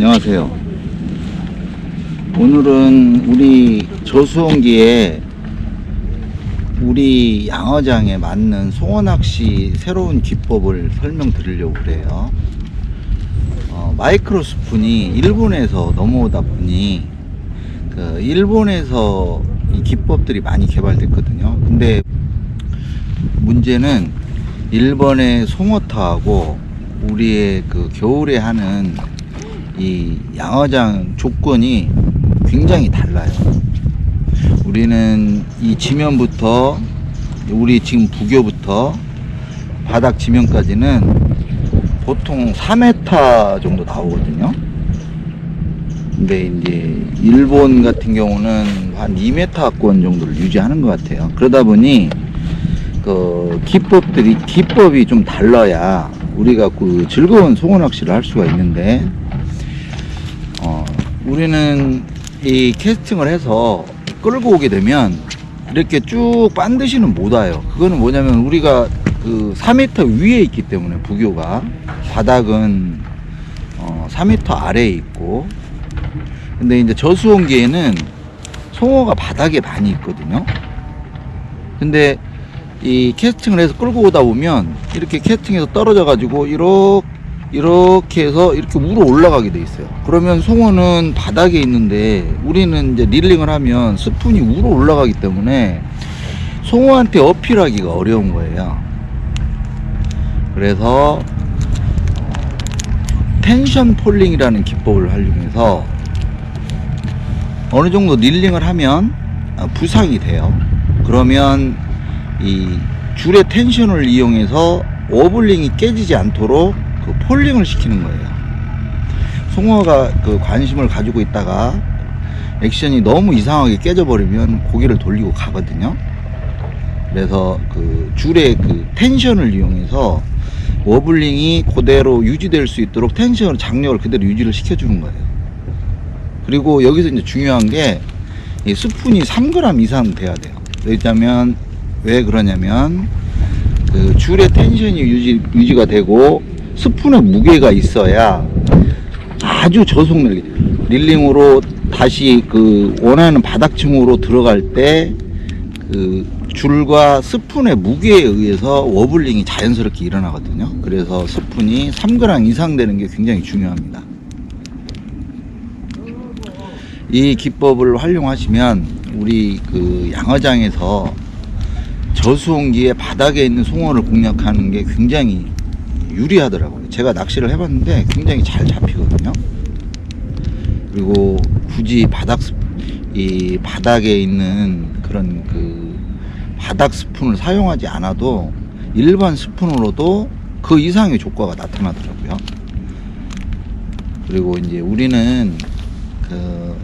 안녕하세요. 오늘은 우리 저수원기에 우리 양어장에 맞는 송어낚시 새로운 기법을 설명드리려고 그래요. 어, 마이크로 스푼이 일본에서 넘어오다 보니 그 일본에서 이 기법들이 많이 개발됐거든요. 근데 문제는 일본의 송어타하고 우리의 그 겨울에 하는 이 양어장 조건이 굉장히 달라요. 우리는 이 지면부터 우리 지금 부교부터 바닥 지면까지는 보통 4m 정도 나오거든요. 근데 이제 일본 같은 경우는 한 2m권 정도를 유지하는 것 같아요. 그러다 보니 그 기법들이 기법이 좀 달라야 우리가 그 즐거운 송어 낚시를 할 수가 있는데 어 우리는 이 캐스팅을 해서 끌고 오게 되면 이렇게 쭉 반드시는 못 와요. 그거는 뭐냐면 우리가 그 4m 위에 있기 때문에 부교가 바닥은 어 4m 아래에 있고 근데 이제 저수온기에는 송어가 바닥에 많이 있거든요. 근데 이 캐스팅을 해서 끌고 오다 보면 이렇게 캐스팅해서 떨어져 가지고 이렇게 이렇게 해서 이렇게 위로 올라가게 돼 있어요. 그러면 송어는 바닥에 있는데 우리는 이제 릴링을 하면 스푼이 위로 올라가기 때문에 송어한테 어필하기가 어려운 거예요. 그래서 텐션 폴링이라는 기법을 활용해서 어느 정도 릴링을 하면 아, 부상이 돼요. 그러면 이 줄의 텐션을 이용해서 워블링이 깨지지 않도록 그 폴링을 시키는 거예요. 송어가 그 관심을 가지고 있다가 액션이 너무 이상하게 깨져버리면 고개를 돌리고 가거든요. 그래서 그 줄의 그 텐션을 이용해서 워블링이 그대로 유지될 수 있도록 텐션을 장력을 그대로 유지를 시켜주는 거예요. 그리고 여기서 이제 중요한 게 이 스푼이 3g 이상 돼야 돼요. 왜냐면 왜 그러냐면 그 줄의 텐션이 유지, 유지가 되고 스푼의 무게가 있어야 아주 저속력이 릴링으로 다시 그 원하는 바닥층으로 들어갈 때 그 줄과 스푼의 무게에 의해서 워블링이 자연스럽게 일어나거든요. 그래서 스푼이 3g 이상 되는 게 굉장히 중요합니다. 이 기법을 활용하시면 우리 그 양어장에서 저수온기에 바닥에 있는 송어를 공략하는 게 굉장히 유리하더라고요. 제가 낚시를 해봤는데 굉장히 잘 잡히거든요. 그리고 굳이 바닥 스- 이 바닥에 있는 그런 그 바닥 스푼을 사용하지 않아도 일반 스푼으로도 그 이상의 조과가 나타나더라고요. 그리고 이제 우리는 그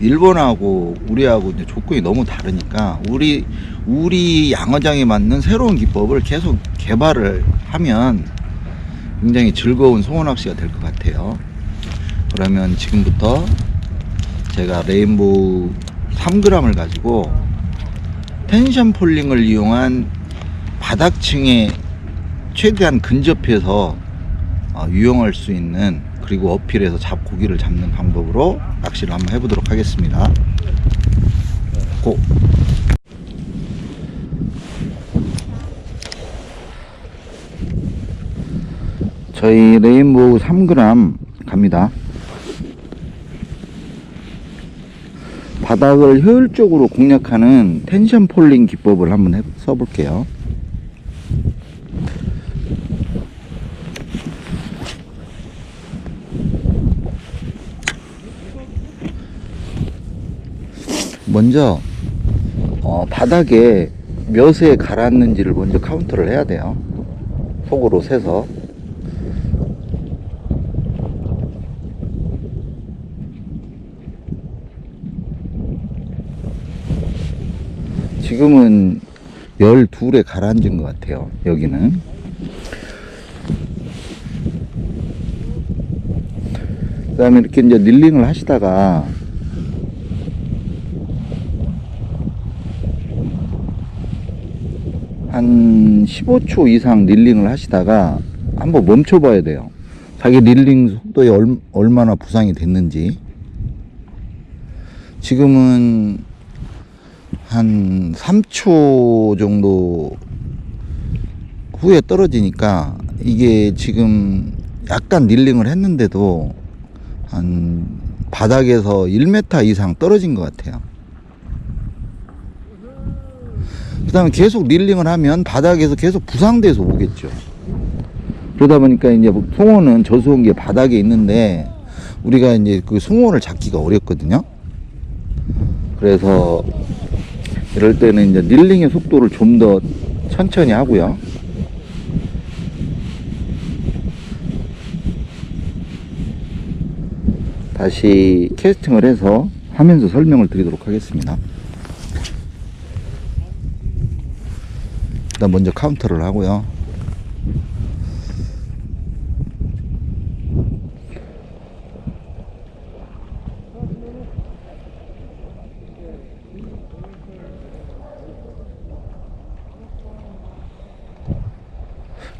일본하고 우리하고 이제 조건이 너무 다르니까 우리 우리 양어장에 맞는 새로운 기법을 계속 개발을 하면 굉장히 즐거운 송어 낚시가 될 것 같아요. 그러면 지금부터 제가 레인보우 3g을 가지고 텐션 폴링을 이용한 바닥층에 최대한 근접해서 어, 유용할 수 있는 그리고 어필해서 잡 고기를 잡는 방법으로 낚시를 한번 해보도록 하겠습니다. 고! 저희 레인보우 3g 갑니다. 바닥을 효율적으로 공략하는 텐션 폴링 기법을 한번 해, 써볼게요. 먼저 어, 바닥에 몇에 가라앉는지를 먼저 카운트를 해야 돼요. 속으로 세서 지금은 12에 가라앉은 것 같아요. 여기는. 그 다음에 이렇게 이제 릴링을 하시다가 한 15초 이상 릴링을 하시다가 한번 멈춰 봐야 돼요. 자기 릴링 속도에 얼, 얼마나 부상이 됐는지 지금은 한 3초 정도 후에 떨어지니까 이게 지금 약간 릴링을 했는데도 한 바닥에서 1m 이상 떨어진 것 같아요. 그 다음에 계속 릴링을 하면 바닥에서 계속 부상돼서 오겠죠. 그러다 보니까 이제 뭐 송어는 저수온기 바닥에 있는데 우리가 이제 그 송어를 잡기가 어렵거든요. 그래서 이럴 때는 이제 릴링의 속도를 좀 더 천천히 하고요. 다시 캐스팅을 해서 하면서 설명을 드리도록 하겠습니다. 일단 먼저 카운터를 하고요.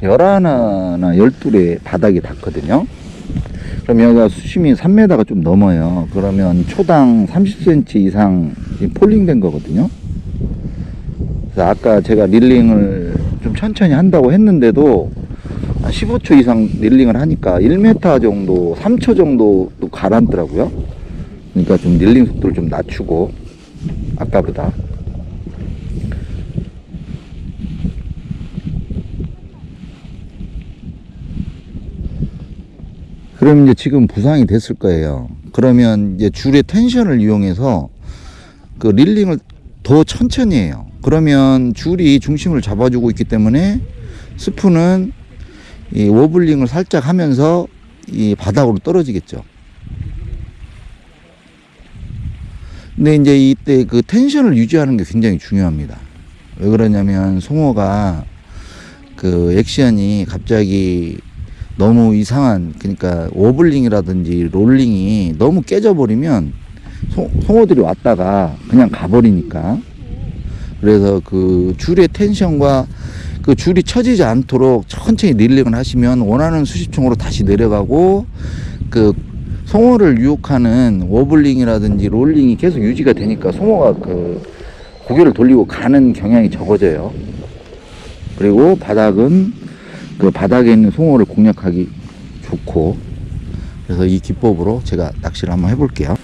열하나나 열둘에 바닥이 닿거든요. 그럼 여기가 수심이 3m가 좀 넘어요. 그러면 초당 30cm 이상 폴링된 거거든요. 그래서 아까 제가 릴링을 좀 천천히 한다고 했는데도 한 15초 이상 릴링을 하니까 1m 정도, 3초 정도 또 가라앉더라고요. 그러니까 좀 릴링 속도를 좀 낮추고 아까보다 그럼 이제 지금 부상이 됐을 거예요. 그러면 이제 줄의 텐션을 이용해서 그 릴링을 더 천천히 해요. 그러면 줄이 중심을 잡아주고 있기 때문에 스프는 이 워블링을 살짝 하면서 이 바닥으로 떨어지겠죠. 근데 이제 이때 그 텐션을 유지하는 게 굉장히 중요합니다. 왜 그러냐면 송어가 그 액션이 갑자기 너무 이상한 그러니까 워블링이라든지 롤링이 너무 깨져버리면 송, 송어들이 왔다가 그냥 가버리니까 그래서 그 줄의 텐션과 그 줄이 처지지 않도록 천천히 릴링을 하시면 원하는 수심층으로 다시 내려가고 그 송어를 유혹하는 워블링이라든지 롤링이 계속 유지가 되니까 송어가 그 고개를 돌리고 가는 경향이 적어져요. 그리고 바닥은 그 바닥에 있는 송어를 공략하기 좋고 그래서 이 기법으로 제가 낚시를 한번 해볼게요.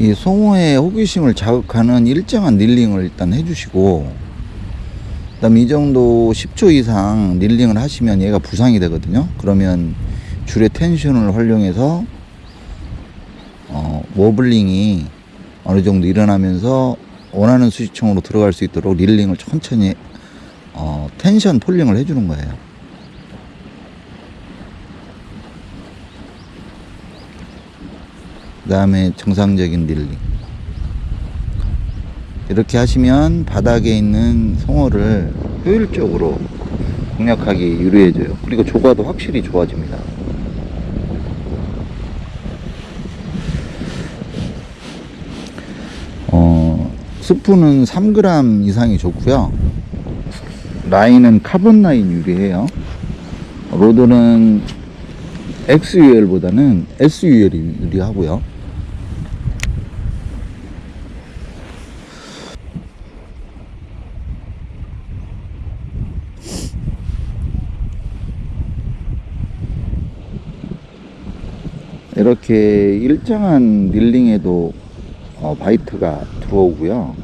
이 송어의 호기심을 자극하는 일정한 릴링을 일단 해주시고 그 다음에 이 정도 10초 이상 릴링을 하시면 얘가 부상이 되거든요. 그러면 줄의 텐션을 활용해서 어, 워블링이 어느 정도 일어나면서 원하는 수시청으로 들어갈 수 있도록 릴링을 천천히 어, 텐션 폴링을 해주는 거예요 그 다음에 정상적인 릴링. 이렇게 하시면 바닥에 있는 송어를 효율적으로 공략하기 유리해져요. 그리고 조과도 확실히 좋아집니다. 어, 스프는 3g 이상이 좋고요. 라인은 카본 라인 유리해요. 로드는 XUL보다는 SUL이 유리하고요 이렇게 일정한 릴링에도 어, 바이트가 들어오고요.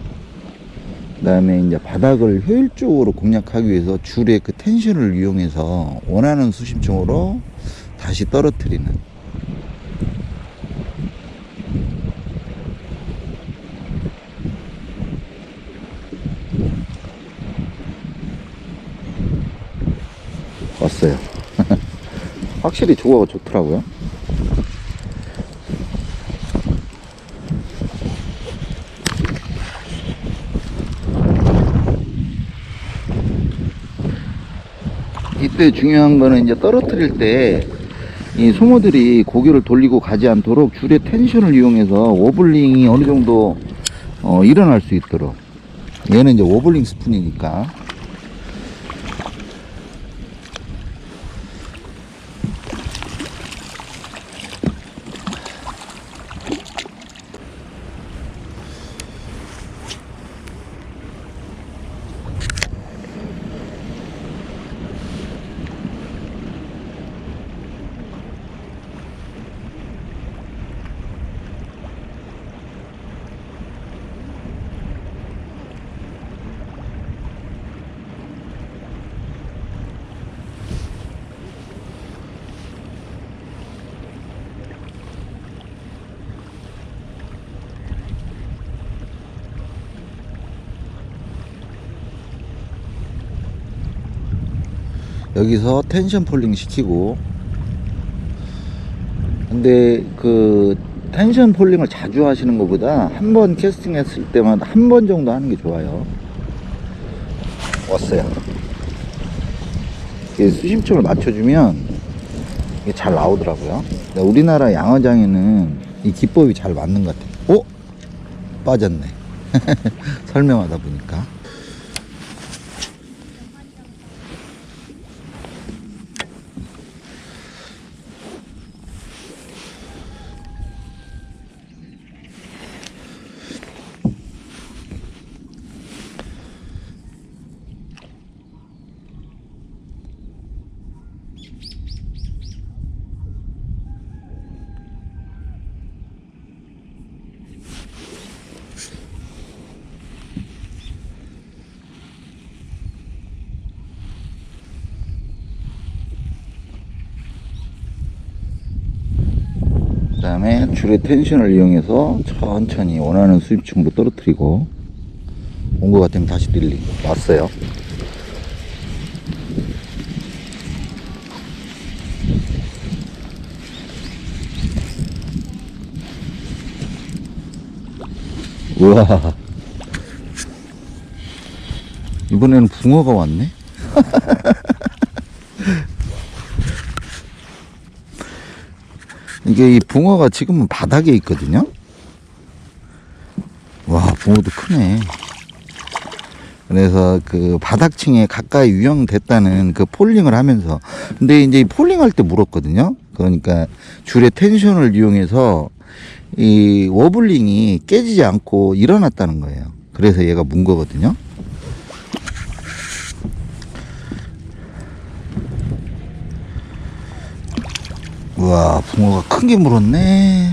그 다음에 이제 바닥을 효율적으로 공략하기 위해서 줄의 그 텐션을 이용해서 원하는 수심층으로 다시 떨어뜨리는 왔어요. 확실히 조화가 좋더라고요. 이때 중요한 거는 이제 떨어뜨릴 때 이 소모들이 고개를 돌리고 가지 않도록 줄의 텐션을 이용해서 워블링이 어느 정도 어, 일어날 수 있도록. 얘는 이제 워블링 스푼이니까 여기서 텐션 폴링 시키고. 근데 그 텐션 폴링을 자주 하시는 것보다 한 번 캐스팅 했을 때만 한 번 정도 하는 게 좋아요. 왔어요. 수심점을 맞춰주면 이게 잘 나오더라고요. 우리나라 양어장에는 이 기법이 잘 맞는 것 같아요. 어? 빠졌네. 설명하다 보니까 다음에 줄의 텐션을 이용해서 천천히 원하는 수입층으로 떨어뜨리고 온 것 같으면 다시 릴링. 왔어요. 우와. 이번에는 붕어가 왔네 이게 이 붕어가 지금은 바닥에 있거든요. 와, 붕어도 크네. 그래서 그 바닥층에 가까이 유형됐다는 그 폴링을 하면서 근데 이제 이 폴링할 때 물었거든요. 그러니까 줄의 텐션을 이용해서 이 워블링이 깨지지 않고 일어났다는 거예요. 그래서 얘가 문 거거든요. 우와, 붕어가 큰 게 물었네.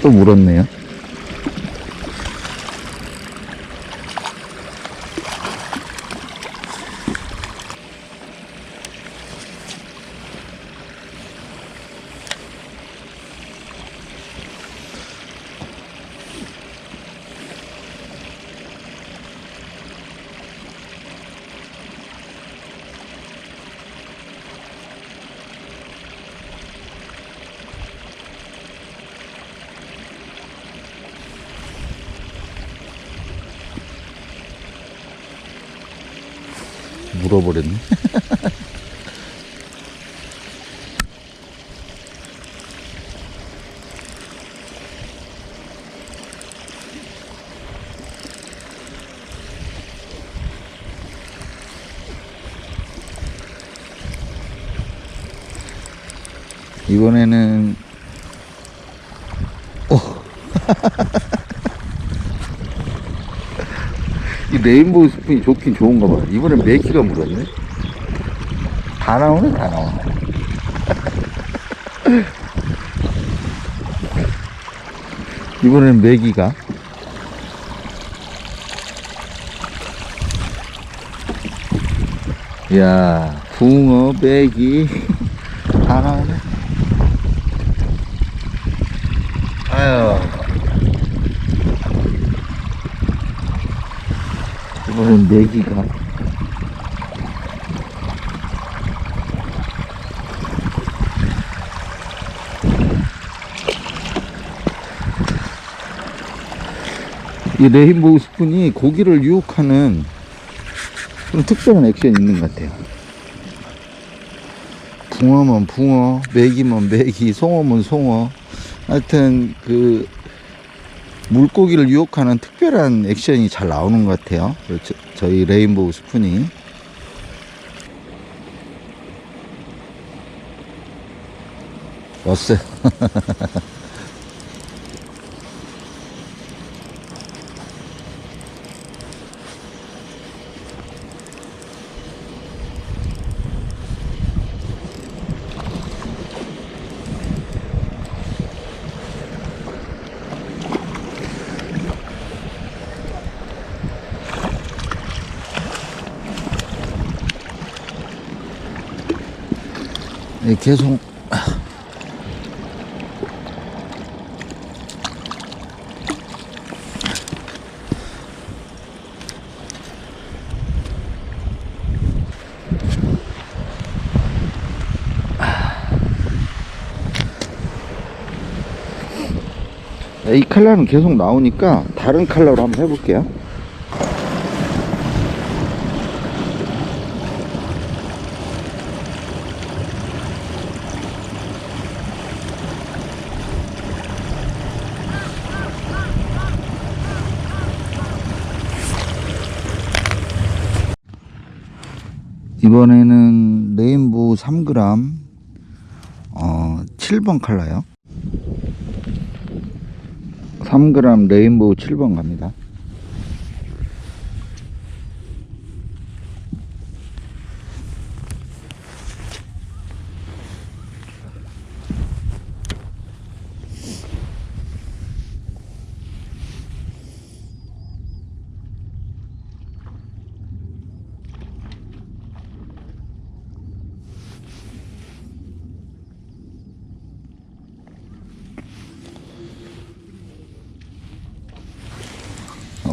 또 물었네요. 물어버렸네. 이번에는 이 레인보우 스푼이 좋긴 좋은가 봐. 이번엔 메기가 물었네. 다 나오네, 다 나와. 이번엔 메기가. 야, 붕어, 메기. 다 나오네. 아유. 메기가. 이 레인보우 스푼이 고기를 유혹하는 좀 특별한 액션이 있는 것 같아요. 붕어면 붕어, 메기면 메기, 송어면 송어. 하여튼 그 물고기를 유혹하는 특별한 액션이 잘 나오는 것 같아요. 저, 저희 레인보우 스푼이. 왔어요. 계속 이 컬러는 계속 나오니까 다른 컬러로 한번 해볼게요. 이번에는 레인보우 3g 어, 7번 컬러요. 3g 레인보우 7번 갑니다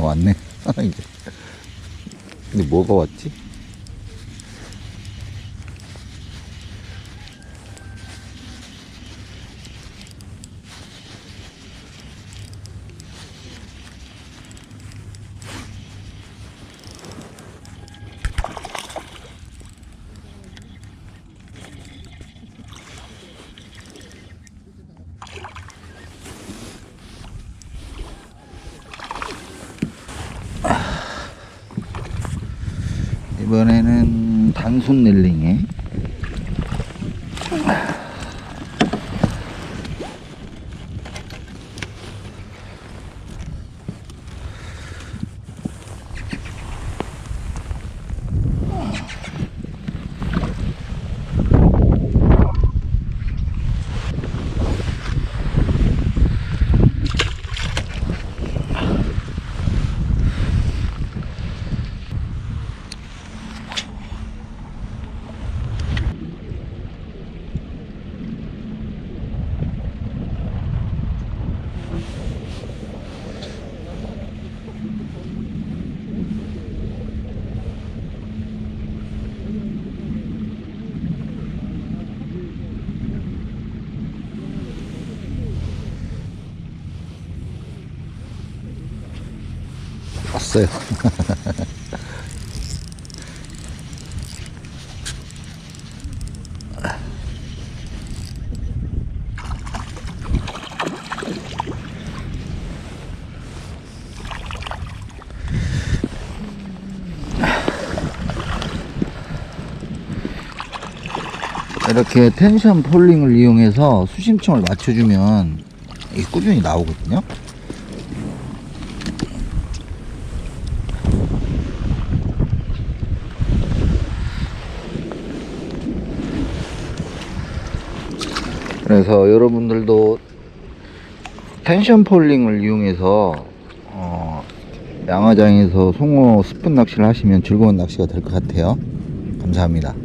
왔네. 근데 뭐가 왔지? 이번에는 단순 릴링에 없어요. 이렇게 텐션 폴링을 이용해서 수심층을 맞춰주면 꾸준히 나오거든요. 그래서 여러분들도 텐션 폴링을 이용해서 어, 양화장에서 송어 스푼 낚시를 하시면 즐거운 낚시가 될 것 같아요. 감사합니다.